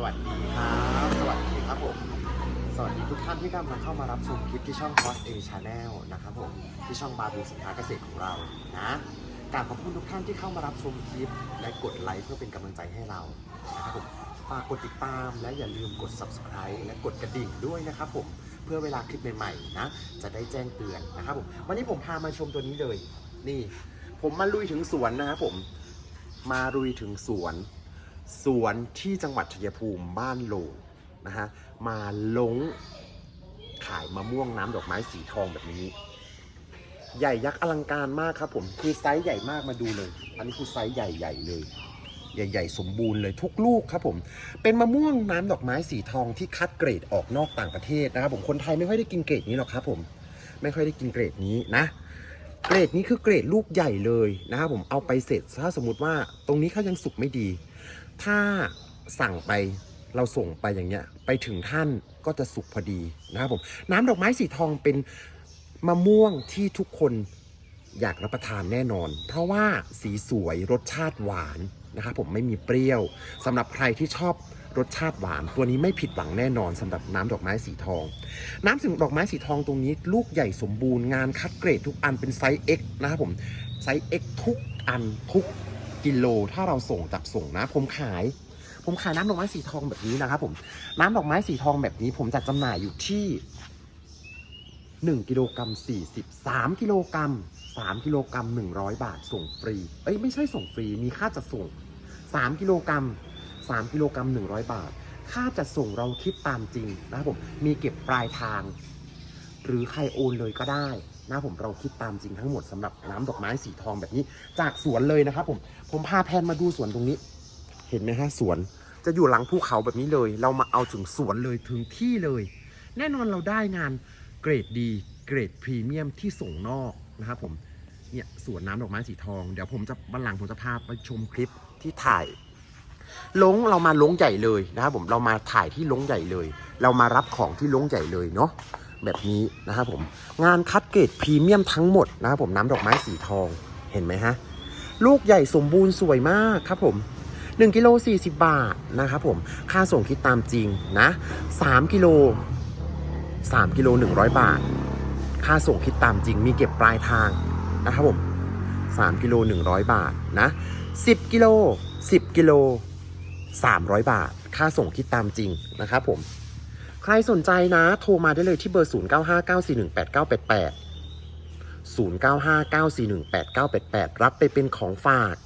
สวัสดีครับ สวัสดีครับผม สวัสดีทุกท่านที่กำลังเข้ามารับชมคลิปที่ช่อง Cross A Channel นะครับผม ที่ช่องบาบูสินค้าเกษตรของเรา นะกราบขอบคุณทุกท่านที่เข้ามารับชมคลิป และกดไลค์เพื่อเป็นกำลังใจให้เรานะครับผมฝากกดติดตามและอย่าลืมกด subscribe และกดกระดิ่งด้วยนะครับผม เพื่อเวลาคลิปใหม่ๆนะ จะได้แจ้งเตือนนะครับผม วันนี้ผมพามาชมตัวนี้เลย นี่ ผมมาลุยถึงสวนนะครับผม มาลุยถึงสวน สวนที่จังหวัดชัยภูมิบ้านโลงนะฮะมาลงขายมะม่วงน้ำดอกไม้สีทองแบบนี้ ใหญ่ยักษ์อลังการมากครับผมคือไซส์ใหญ่มากมาดูเลย อันนี้คือไซส์ใหญ่ๆเลย ใหญ่ ๆ สมบูรณ์เลยทุกลูกครับผม เป็นมะม่วงน้ำดอกไม้สีทองที่คัดเกรดออกนอกต่างประเทศนะครับผมคนไทยไม่ค่อยได้กินเกรดนี้หรอกครับผมไม่ค่อยได้กินเกรดนี้นะเกรดนี้คือเกรดลูกใหญ่เลยนะครับผมเอาไปเสร็จถ้าสมมติว่าตรงนี้เขายังสุกไม่ดี ถ้าสั่งไปเราส่งไปอย่างเงี้ย ไปถึงท่านก็จะสุกพอดีนะครับผมน้ำดอกไม้สีทองเป็นมะม่วงที่ทุกคนอยากรับประทานแน่นอน เพราะว่าสีสวยรสชาติหวานนะครับผมไม่มีเปรี้ยวสำหรับใครที่ชอบรสชาติหวาน ตัวนี้ไม่ผิดหวังแน่นอนสำหรับน้ำดอกไม้สีทอง น้ำสึงดอกไม้สีทองตรงนี้ ลูกใหญ่สมบูรณ์งานคัดเกรดทุกอันเป็นไซส์ X นะครับผมไซส์ X ทุกอันทุก กิโล ถ้าเราส่งจับส่งนะ ผมขาย ผมขายน้ำดอกไม้สีทองแบบนี้นะครับผมน้ำดอกไม้สีทองแบบนี้ผมจัดจำหน่ายอยู่ที่1กิโลกรัม40 3กิโลกรัม3กิโลกรัม100บาทส่งฟรี เอ้ยไม่ใช่ส่งฟรีมีค่าจัดส่ง3กิโลกรัม3กิโลกรัม100บาท ค่าจัดส่งเราคิดตามจริงนะครับผมมีเก็บปลายทาง หรือใครโอนเลยก็ได้นะผมเราคิดตามจริงทั้งหมดสำหรับน้ำดอกไม้สีทองแบบนี้ จากสวนเลยนะครับผมผมพาแพนมาดูสวนตรงนี้ เห็นไหมฮะสวน จะอยู่หลังภูเขาแบบนี้เลย เรามาเอาถึงสวนเลยถึงที่เลย แน่นอนเราได้งานเกรดดีเกรดพรีเมียมที่ส่งนอกนะครับผมเนี่ยสวนน้ำดอกไม้สีทองเดี๋ยวผมจะวันหลังผมจะพาไปชมคลิปที่ถ่ายลงเรามาลงใหญ่เลยนะครับผมเรามาถ่ายที่ลงใหญ่เลย เรามารับของที่ลงใหญ่เลยเนาะ แบบนี้นะครับผมงานคัดเกรดพรีเมียมทั้งหมดนะครับผมน้ำดอกไม้สีทองเห็นไหมฮะลูกใหญ่สมบูรณ์สวยมากครับผม1กิโล40 บาทนะครับผมค่าส่งคิดตามจริงนะ3กิโล3กิโล100 บาท ค่าส่งคิดตามจริงมีเก็บปลายทางนะครับผม3กิโล100 บาทนะ10กิโล10กิโล300 บาท ค่าส่งคิดตามจริงนะครับผม ใครสนใจนะ โทรมาได้เลยที่เบอร์ 0959418988 0959418988 รับไปเป็นของฝาก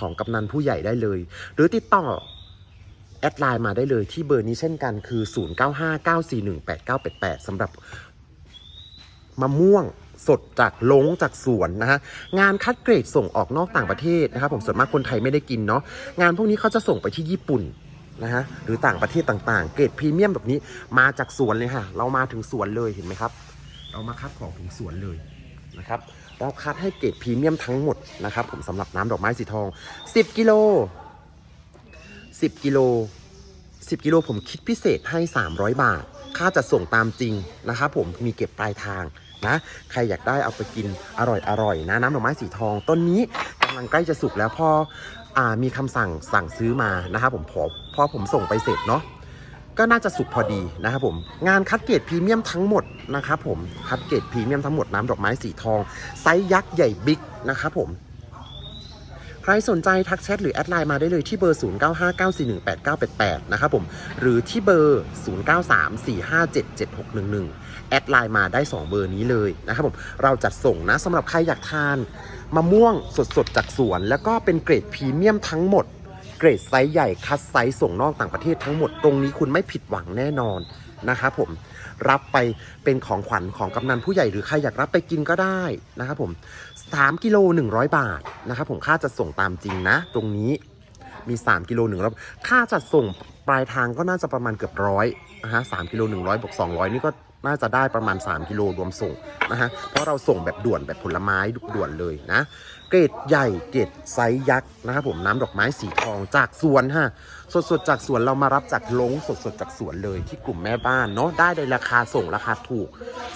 ของกำนันผู้ใหญ่ได้เลย หรือติดต่อ แอดไลน์มาได้เลยที่เบอร์นี้เช่นกันคือ 0959418988สำหรับมะม่วงสดจากลงจากสวนนะฮะงานคัดเกรดส่งออกนอกต่างประเทศนะครับผมส่วนมากคนไทยไม่ได้กินเนาะงานพวกนี้เขาจะส่งไปที่ญี่ปุ่น นะฮะหรือต่างประเทศต่างๆ เกรดพรีเมียมแบบนี้มาจากสวนเลยค่ะ เรามาถึงสวนเลยเห็นไหมครับ เรามาคัดของถึงสวนเลยนะครับเราคัดให้เกรดพรีเมียมทั้งหมดนะครับ ผมสำหรับน้ำดอกไม้สีทอง 10กิโล10กิโล10กิโลผมคิดพิเศษให้ 300 บาท ค่าจะส่งตามจริงนะครับผมมีเก็บปลายทางนะ ใครอยากได้เอาไปกินอร่อยอร่อยนะ น้ำดอกไม้สีทอง ต้นนี้ กำลังใกล้จะสุกแล้วพออมีคำสั่งสั่งซื้อมานะครับผมพอพอผมส่งไปเสร็จเนาะก็น่าจะสุกพอดีนะครับผมงานคัดเกรดพรีเมียมทั้งหมดนะครับผมคัดเกรดพรีเมียมทั้งหมดน้ำดอกไม้สีทองไซส์ยักษ์ใหญ่บิ๊กนะครับผม รสนใจทักแชทหรือแอดไลน์มาได้เลยที่เบอร์ 0959418988 นะครับผม หรือที่เบอร์ 0934577611 แอดไลน์มาได้ 2 เบอร์นี้เลยนะครับผม เราจัดส่งนะสำหรับใครอยากทานมะม่วงสดๆ จากสวน แล้วก็เป็นเกรดพรีเมียมทั้งหมด เกรดไซส์ใหญ่คัดไซส์ส่งนอกต่างประเทศทั้งหมดตรงนี้คุณไม่ผิดหวังแน่นอน นะครับผมรับไปเป็นของขวัญของกำนันผู้ใหญ่หรือใครอยากรับไปกินก็ได้นะครับผม3กิโล100 บาทนะครับผมค่าจะส่งตามจริงนะ ตรงนี้มี 3กิโลหนึ่งแล้วค่าจัดส่งปลายทางก็น่าจะประมาณเกือบร้อยนะฮะสามกิโลหนึ่งร้อยบวกสองร้อยนี่ก็ น่าจะได้ประมาณ 3 กิโลรวมส่งนะฮะ เพราะเราส่งแบบด่วนแบบผลไม้ด่วนเลยนะ เกรดใหญ่เกรดไซส์ยักษ์นะครับผมน้ำดอกไม้สีทองจากสวนฮะสดๆจากสวนเรามารับจากลงสดๆจากสวนเลยที่กลุ่มแม่บ้านเนาะได้ในราคาส่งราคาถูก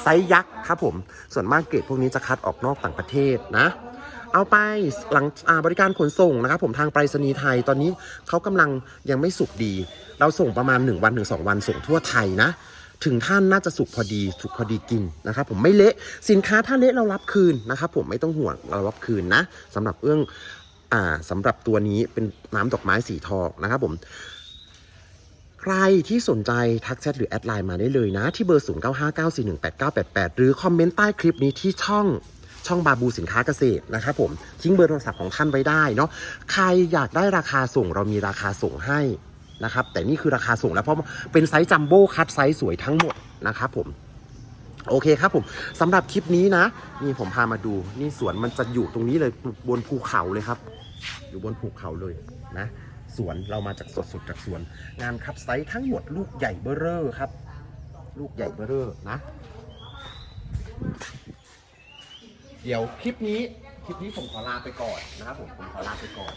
ไซส์ยักษ์ครับผมส่วนมากเกรดพวกนี้จะคัดออกนอกต่างประเทศนะเอาไปหลังอ่าบริการขนส่งนะครับผมทางไปรษณีย์ไทยตอนนี้เขากำลังยังไม่สุกดี เราส่งประมาณ 1 วันถึง2วันส่งทั่วไทยนะ ถึงท่านน่าจะสุกพอดีสุกพอดีกินนะครับผมไม่เละสินค้าถ้าเละเรารับคืนนะครับผมไม่ต้องห่วงเรารับคืนนะสำหรับเอื้องอ่าสำหรับตัวนี้เป็นน้ำดอกไม้สีทองนะครับผมใครที่สนใจทักแชทหรือแอดไลน์มาได้เลยนะ ที่เบอร์ 0959418988 หรือคอมเมนต์ใต้คลิปนี้ที่ช่องช่องบาบูสินค้าเกษตรนะครับผมทิ้งเบอร์โทรศัพท์ของท่านไว้ได้เนาะใครอยากได้ราคาส่งเรามีราคาส่งให้ นะครับ แต่นี่คือราคาส่งแล้วเพราะเป็นไซส์จัมโบ้คัดไซส์สวยทั้งหมดนะครับผมโอเคครับผมสำหรับคลิปนี้นะ นี่ผมพามาดู นี่สวนมันจะอยู่ตรงนี้เลยบนภูเขาเลยครับ อยู่บนภูเขาเลยนะสวนเรามาจากสดๆจากสวน งานคัดไซส์ทั้งหมดลูกใหญ่เบ้อเร่อครับ ลูกใหญ่เบ้อเร่อนะ เดี๋ยวคลิปนี้คลิปนี้ผมขอลาไปก่อนนะครับผมผมขอลาไปก่อน